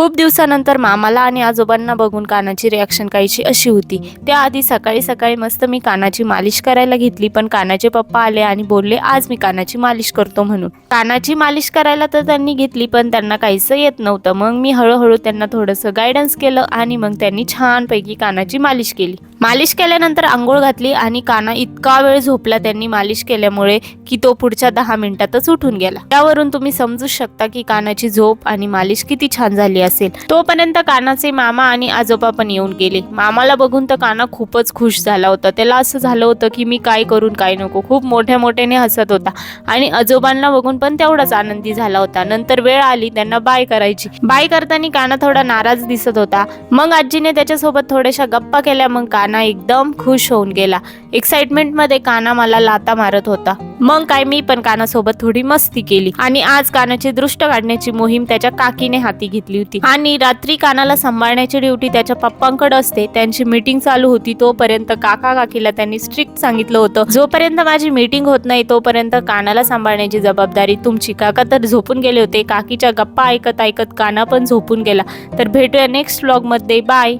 खूप दिवसानंतर मामाला आणि आजोबांना बघून कानाची रिॲक्शन कायची अशी होती. त्याआधी सकाळी सकाळी मस्त मी कानाची मालिश करायला घेतली पण कानाचे पप्पा आले आणि बोलले आज मी कानाची मालिश करतो म्हणून. कानाची मालिश करायला तर त्यांनी घेतली पण त्यांना काहीच येत नव्हतं. मग मी हळूहळू त्यांना थोडंसं गायडन्स केलं आणि मग त्यांनी छानपैकी कानाची मालिश केली. मालिश केल्यानंतर आंघोळ घातली आणि काना इतका वेळ झोपला त्यांनी मालिश केल्यामुळे की तो पुढच्या दहा मिनिटातच उठून गेला. त्यावरून तुम्ही समजू शकता की कानाची झोप आणि मालिश किती छान झाली असेल. तोपर्यंत कानाचे मामा आणि आजोबा पण येऊन गेले. मामाला बघून तर काना खूपच खुश झाला होता. त्याला असं झालं होतं की मी काय करून काय नको. खूप मोठ्या मोठ्याने हसत होता. आणि आजोबांना बघून पण तेवढाच आनंदी झाला होता. नंतर वेळ आली त्यांना बाय करायची. बाय करताना काना थोडा नाराज दिसत होता. मग आजीने त्याच्यासोबत थोड्याशा गप्पा केल्या. मग काना एकदम खुश होऊन गेला. एक्साइटमेंटमध्ये काना मला लाता मारत होता. मग काय मी पण कानासोबत थोडी मस्ती केली. आणि आज कानाची दृष्ट काढण्याची मोहीम त्याच्या काकीने हाती घेतली होती. आणि रात्री कानाला सांभाळण्याची ड्युटी त्याच्या पप्पांकडे असते. त्यांची मीटिंग चालू होती तोपर्यंत काका काकीला त्यांनी स्ट्रिक्ट सांगितलं होतं. जोपर्यंत माझी मीटिंग होत नाही तोपर्यंत कानाला सांभाळण्याची जबाबदारी तुमची. काका तर झोपून गेले होते. काकीच्या गप्पा ऐकत ऐकत काना पण झोपून गेला. तर भेटूया नेक्स्ट ब्लॉगमध्ये बाय